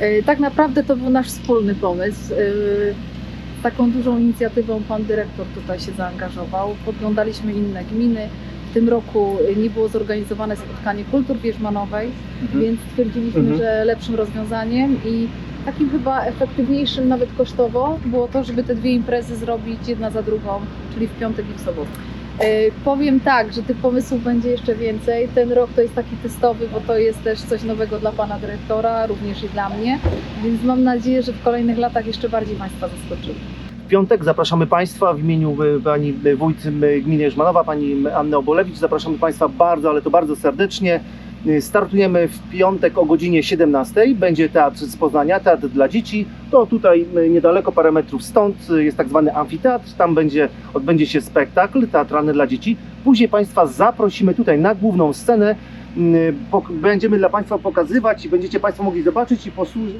E, Tak naprawdę to był nasz wspólny pomysł. Z taką dużą inicjatywą pan dyrektor tutaj się zaangażował. Podglądaliśmy inne gminy. W tym roku nie było zorganizowane spotkanie kultur wierzmanowej, więc stwierdziliśmy, Mhm. że lepszym rozwiązaniem i takim chyba efektywniejszym nawet kosztowo było to, żeby te dwie imprezy zrobić jedna za drugą, czyli w piątek i w sobotę. E, Powiem tak, że tych pomysłów będzie jeszcze więcej. Ten rok to jest taki testowy, bo to jest też coś nowego dla pana dyrektora, również i dla mnie, więc mam nadzieję, że w kolejnych latach jeszcze bardziej Państwa zaskoczymy. W piątek zapraszamy Państwa w imieniu e, pani e, wójt gminy Jerzmanowa, pani Anny Obolewicz. Zapraszamy Państwa bardzo, ale to bardzo serdecznie. E, Startujemy w piątek o godzinie 17. Będzie teatr z Poznania, teatr dla dzieci. To tutaj e, niedaleko, parę metrów stąd e, jest tak zwany amfiteatr. Tam będzie, odbędzie się spektakl teatralny dla dzieci. Później Państwa zaprosimy tutaj na główną scenę. Będziemy dla Państwa pokazywać i będziecie Państwo mogli zobaczyć i,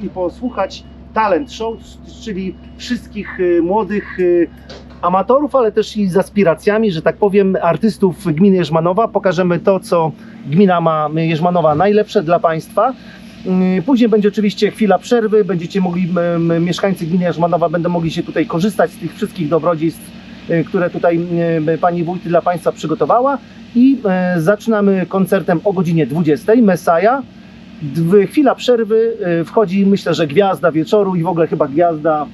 i posłuchać talent show, czyli wszystkich y, młodych y, amatorów, ale też i z aspiracjami, że tak powiem, artystów gminy Jerzmanowa. Pokażemy to, co gmina ma y, Jerzmanowa najlepsze dla Państwa. Później będzie oczywiście chwila przerwy, będziecie mogli, mieszkańcy gminy Jerzmanowa będą mogli się tutaj korzystać z tych wszystkich dobrodziejstw, które tutaj pani wójt dla Państwa przygotowała. I y, zaczynamy koncertem o godzinie 20. Messiah. Chwila przerwy, y, wchodzi myślę, że gwiazda wieczoru i w ogóle chyba gwiazda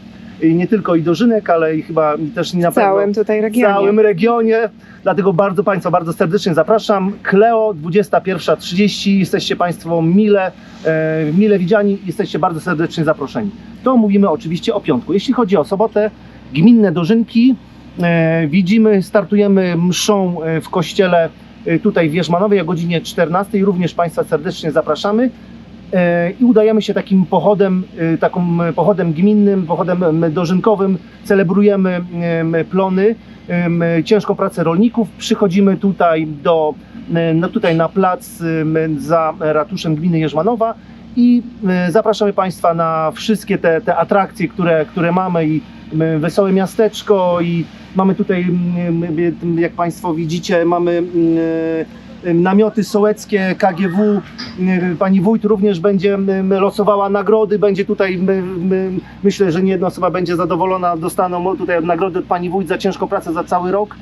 y, nie tylko i dożynek, ale i chyba też na W całym tutaj w regionie. całym regionie. Dlatego bardzo Państwa bardzo serdecznie zapraszam. Kleo 21.30. Jesteście Państwo mile, e, mile widziani. Jesteście bardzo serdecznie zaproszeni. To mówimy oczywiście o piątku. Jeśli chodzi o sobotę, gminne dożynki. E, widzimy, startujemy mszą e, w kościele tutaj w Wierzmanowej o godzinie 14. Również Państwa serdecznie zapraszamy. E, I udajemy się takim pochodem, e, taką e, pochodem gminnym, pochodem em, dożynkowym. Celebrujemy em, plony, ciężką pracę rolników. Przychodzimy tutaj do, e, no tutaj na plac za ratuszem gminy Jerzmanowa i e, zapraszamy Państwa na wszystkie te, te atrakcje, które, które mamy i Wesołe Miasteczko i mamy tutaj, jak Państwo widzicie, mamy namioty sołeckie, KGW, Pani wójt również będzie losowała nagrody, będzie tutaj, myślę, że nie jedna osoba będzie zadowolona, dostaną tutaj nagrody od Pani wójt za ciężką pracę za cały rok.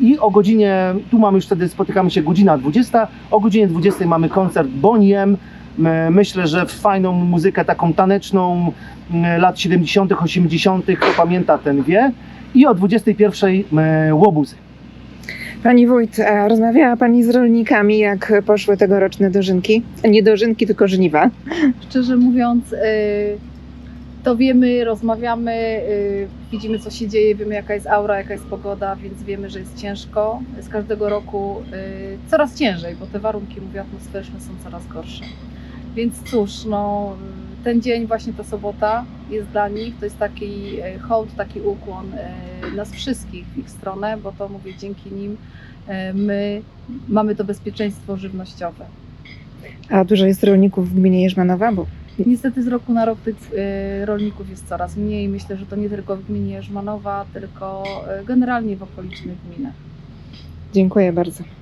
I o godzinie, tu mamy już wtedy, spotykamy się godzina 20, o godzinie 20 mamy koncert Boniem. E, Myślę, że fajną muzykę taką taneczną e, lat 70., 80., kto pamięta, ten wie. I o 21 e, łobuzy. Pani wójt, a rozmawiała Pani z rolnikami, jak poszły tegoroczne dożynki? Nie dożynki, tylko żniwa. Szczerze mówiąc, to wiemy, rozmawiamy, widzimy co się dzieje, wiemy jaka jest aura, jaka jest pogoda, więc wiemy, że jest ciężko. Z każdego roku coraz ciężej, bo te warunki, mówię, atmosferyczne są coraz gorsze. Więc cóż, no, ten dzień, właśnie ta sobota jest dla nich, to jest taki y, hołd, taki ukłon y, nas wszystkich w ich stronę, bo to mówię, dzięki nim y, my mamy to bezpieczeństwo żywnościowe. A dużo jest rolników w gminie Jerzmanowa, bo Niestety z roku na rok tych rolników jest coraz mniej. Myślę, że to nie tylko w gminie Jerzmanowa, tylko generalnie w okolicznych gminach. dziękuję bardzo.